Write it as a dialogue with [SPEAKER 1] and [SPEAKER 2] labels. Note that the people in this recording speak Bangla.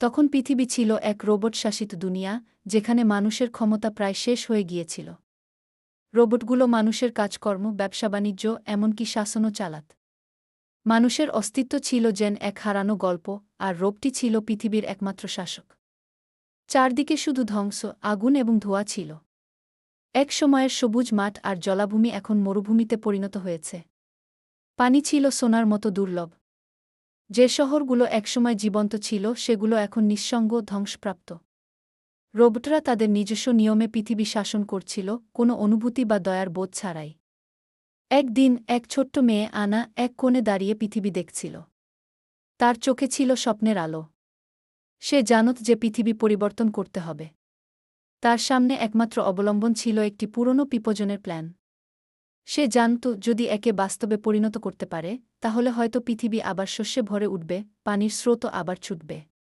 [SPEAKER 1] তখন পৃথিবী ছিল এক রোবট শাসিত দুনিয়া, যেখানে মানুষের ক্ষমতা প্রায় শেষ হয়ে গিয়েছিল। রোবটগুলো মানুষের কাজকর্ম, ব্যবসা বাণিজ্য, এমনকি শাসনও চালাত। মানুষের অস্তিত্ব ছিল যেন এক হারানো গল্প, আর রোবটি ছিল পৃথিবীর একমাত্র শাসক। চারদিকে শুধু ধ্বংস, আগুন এবং ধোঁয়া ছিল। এক সময়ের সবুজ মাঠ আর জলাভূমি এখন মরুভূমিতে পরিণত হয়েছে। পানি ছিল সোনার মতো দুর্লভ। যে শহরগুলো একসময় জীবন্ত ছিল, সেগুলো এখন নিঃসঙ্গ ধ্বংসপ্রাপ্ত। রোবটরা তাদের নিজস্ব নিয়মে পৃথিবী শাসন করছিল, কোনো অনুভূতি বা দয়ার বোধ ছাড়াই। একদিন এক ছোট্ট মেয়ে আনা এক কোণে দাঁড়িয়ে পৃথিবী দেখছিল। তার চোখে ছিল স্বপ্নের আলো। সে জানত যে পৃথিবী পরিবর্তন করতে হবে। তার সামনে একমাত্র অবলম্বন ছিল একটি পুরনো পিপজনের প্ল্যান। সে জানত যদি একে বাস্তবে পরিণত করতে পারে, তাহলে হয়তো পৃথিবী আবার শস্যে ভরে উঠবে, পানির স্রোতও আবার ছুটবে।